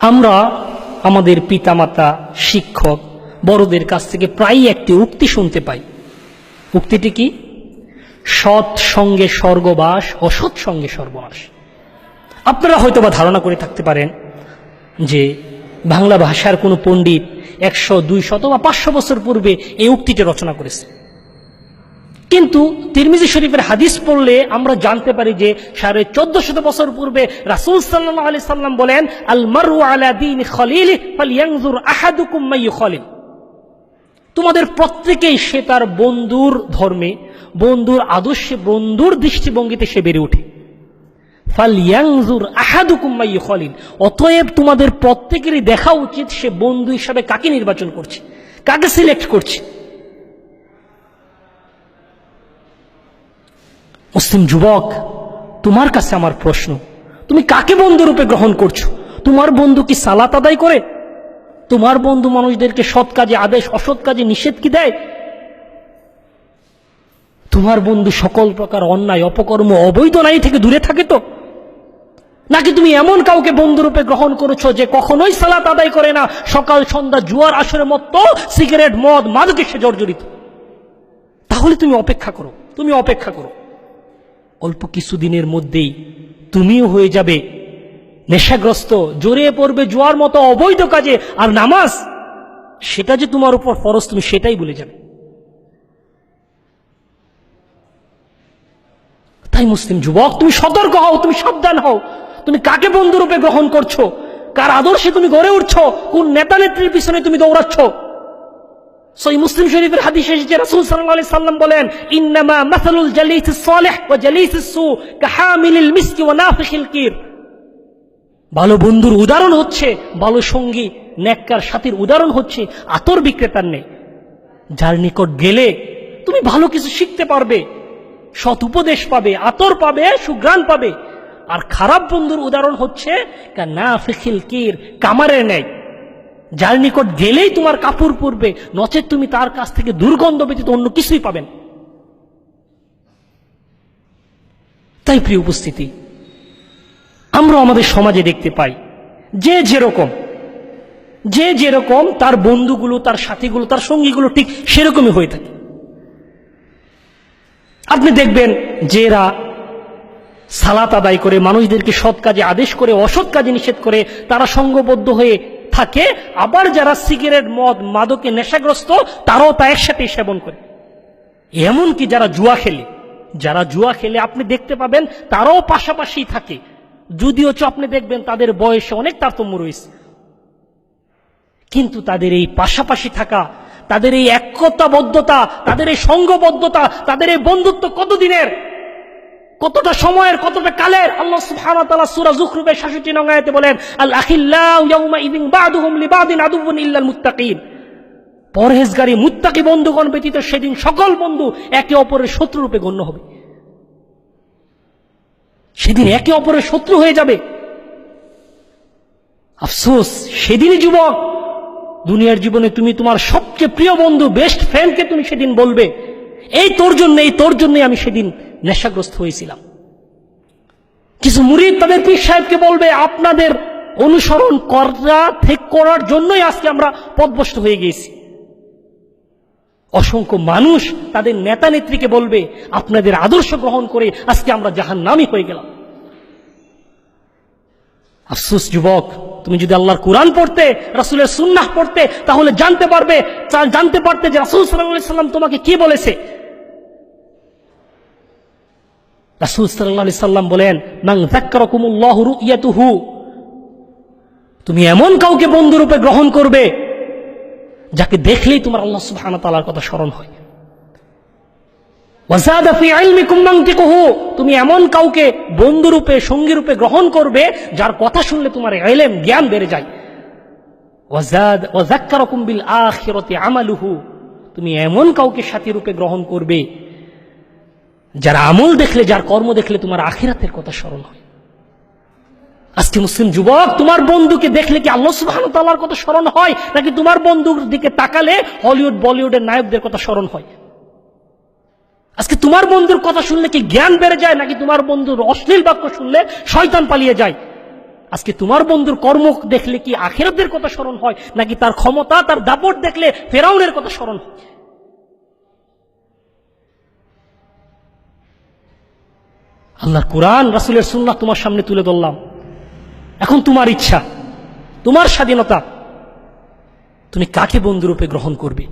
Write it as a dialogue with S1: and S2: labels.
S1: আমরা আমাদের পিতামাতা, শিক্ষক, বড়দের কাছ থেকে প্রায়ই একটি উক্তি শুনতে পাই। উক্তিটি কি? সৎ সঙ্গে স্বর্গবাস, অসৎ সঙ্গে সর্বনাশ আপনারা হয়তোবা ধারণা করে থাকতে পারেন যে বাংলা ভাষার কোনো পণ্ডিত একশো, দুইশত বা পাঁচশো বছর পূর্বে এই উক্তিটি রচনা করেছে। কিন্তু তিরমিজি শরীফের হাদিস পড়লে আমরা জানতে পারি যে সাড়ে চোদ্দ শত বছর পূর্বে রাসুল সাল্লাহ আলি সাল্লাম বলেন আল মারু আলা খলিল ফালিয়াংজুর আহাদুকুম মাইয়ু খলিল তোমাদের প্রত্যেকেই সে তার বন্ধুর ধর্মে, বন্ধুর আদর্শে, বন্ধুর দৃষ্টিভঙ্গিতে সে বেড়ে ওঠে। ফালিয়াংজুর আহাদুকুম মাইয়ু খলিল অতএব তোমাদের প্রত্যেকেরই দেখা উচিত সে বন্ধু হিসাবে কাকে নির্বাচন করছে, কাকে সিলেক্ট করছে। মুসলিম যুবক, তোমার কাছে আমার প্রশ্ন। তুমি কাকে বন্ধুরূপে গ্রহণ করছ? তোমার বন্ধু কি সালাত আদায় করে? তোমার বন্ধু মানুষদেরকে সৎ কাজে আদেশ, অসৎ কাজে নিষেধ কি দেয়? তোমার বন্ধু সকল প্রকার অন্যায়, অপকর্ম, অবৈধ নারী থেকে দূরে থাকে তো? নাকি তুমি এমন কাউকে বন্ধুরূপে গ্রহণ করেছ যে কখনোই সালাত আদায় করে না? সকাল, সন্ধ্যা, জুয়ার আসরের মতো সিগারেট, মদ, মাদকে সে জর্জরিত। তাহলে তুমি অপেক্ষা করো, তুমি অপেক্ষা করো। অল্প কিছুদিনের মধ্যেই তুমিও হয়ে যাবে নেশাগ্রস্ত, জড়িয়ে পড়বে জোয়ার মতো অবৈধ কাজে, আর নামাজ? সেটা যে তোমার উপর ফরজ, তুমি সেটাই বলে যাবে। তাই মুসলিম যুবক, তুমি সতর্ক হও, তুমি সাবধান হও। তুমি কাকে বন্ধুরূপে গ্রহণ করছ? কার আদর্শে তুমি গড়ে উঠছো? কোন নেতা নেত্রীর পিছনে তুমি দৌড়াচ্ছ? সই মুসলিম শরীফের হাদিস এসেছে, রাসূল সাল্লাল্লাহু সাল্লাম বলেন, ইন্নামা মাসালুল জালিসিস সালিহ ওয়া জালিসিস সু কাহামিলিল মিসকি ওয়া নাফিখিল কির। ভালো বন্ধুর উদাহরণ হচ্ছে, ভালো সঙ্গী, নেককার সাথীর উদাহরণ হচ্ছে আতর বিক্রেতার নেই। যার নিকট গেলে তুমি ভালো কিছু শিখতে পারবে, সৎ উপদেশ পাবে, আতর পাবে সুগ্রাণ পাবে। আর খারাপ বন্ধুর উদাহরণ হচ্ছে নাফিখিল কির, কামারের নেয় যার নিকট গেলেই তোমার কাপড় পরবে, নচেত তুমি তার কাছ থেকে দুর্গন্ধ ব্যতীত অন্য কিছুই পাবেন তাই প্রিয় উপস্থিতি আমরা আমাদের সমাজে দেখতে পাই, যে যেরকম যে যেরকম তার বন্ধুগুলো, তার সাথীগুলো, তার সঙ্গীগুলো ঠিক সেরকমই হয়ে থাকে। আপনি দেখবেন যে এরা সালাত আদায় করে, মানুষদেরকে সৎ কাজে আদেশ করে, অসৎ কাজে নিষেধ করে, তারা সঙ্গবদ্ধ হয়ে থাকে, আবার যারা সিগারেট, মদ, মাদকে নেশাগ্রস্ত, তারাও তা একসাথে সেবন করে। এমনকি যারা জুয়া খেলে, যারা জুয়া খেলে আপনি দেখতে পাবেন, তারাও পাশাপাশি থাকে। যদিও আপনি দেখবেন তাদের বয়সে অনেক তারতম্য রয়েছে। কিন্তু তাদের এই পাশাপাশি থাকা, তাদের এই একতাবদ্ধতা, তাদের এই সঙ্গবদ্ধতা, তাদের এই বন্ধুত্ব কতদিনের? কতটা সময়ের, কতটা কালের? আল্লাহ সুবহানাহু ওয়া তাআলা সূরা যুখরুফের 66 নং আয়াতে বলেন আল আখিল্লাউ ইয়াউমা ইযিন বা'দুহুম লিবাদিন আদুউন ইল্লাল মুত্তাকিন। পরহেজগারী মুত্তাকি বন্ধুগণ ব্যতীত সেদিন সকল বন্ধু একে অপরের শত্রু রূপে গণ্য হবে। সেদিন একে অপরের শত্রু হয়ে যাবে। আফসোস, সেদিনই যুবক, দুনিয়ার জীবনে তুমি তোমার সবচেয়ে প্রিয় বন্ধু বেস্ট ফ্রেন্ডকে তুমি সেদিন বলবে। এই তোর জন্য, এই তোর জন্যই আমি সেদিন নেশাগ্রস্ত হয়েছিলাম। কিছু মুরিদ তাদের পীর সাহেবকে বলবে, আপনাদের অনুসরণ করা ঠিক করার জন্যই আজকে আমরা পদভস্ত হয়ে গিয়েছি। অসংখ্য মানুষ তাদের নেতা নেত্রীকে বলবে, আপনাদের আদর্শ গ্রহণ করে আজকে আমরা জাহান নামই হয়ে গেলাম। আফসোস, যুবক, তুমি যদি আল্লাহর কোরআন পড়তে, রাসুলের সুন্নাহ পড়তে, তাহলে জানতে পারবে, জানতে পারতে যে রাসুল সাল্লাম তোমাকে কি বলেছে। রাসুল সাল্লাহ সাল্লাম বলেন তুমি এমন কাউকে বন্ধুরূপে গ্রহণ করবে, যাকে দেখলেই তোমার আল্লাহ সুবহানাহু তাআলার কথা স্মরণ হয়। তুমি এমন কাউকে বন্ধুরূপে, সঙ্গীরূপে গ্রহণ করবে, যার কথা শুনলে তোমার ইলম, জ্ঞান বেড়ে যায়। বিল আমালুহু তুমি এমন কাউকে সাথী রূপে গ্রহণ করবে যার আমল দেখলে, যার কর্ম দেখলে তোমার আখিরাতের কথা স্মরণ হয়। আজকে মুসলিম যুবক, তোমার বন্ধুকে দেখলে কি আল্লাহ তাআলার কথা স্মরণ হয়, নাকি তোমার বন্ধুর দিকে তাকালে হলিউড, বলিউডের নায়কদের কথা স্মরণ হয়? আজকে তোমার বন্ধুর কথা শুনলে কি জ্ঞান বেড়ে যায়, নাকি তোমার বন্ধুর অশ্লীল বাক্য শুনলে শয়তান পালিয়ে যায়? আজকে তোমার বন্ধুর কর্ম দেখলে কি আখেরাতের কথা স্মরণ হয়, নাকি তার ক্ষমতা, তার দাপট দেখলে ফেরাউনের কথা স্মরণ হয়? আল্লাহর কোরআন, রাসুলের সুন্না তোমার সামনে তুলে ধরলাম। এখন তোমার ইচ্ছা, তোমার স্বাধীনতা, তুমি কাকে বন্ধুরূপে গ্রহণ করবে?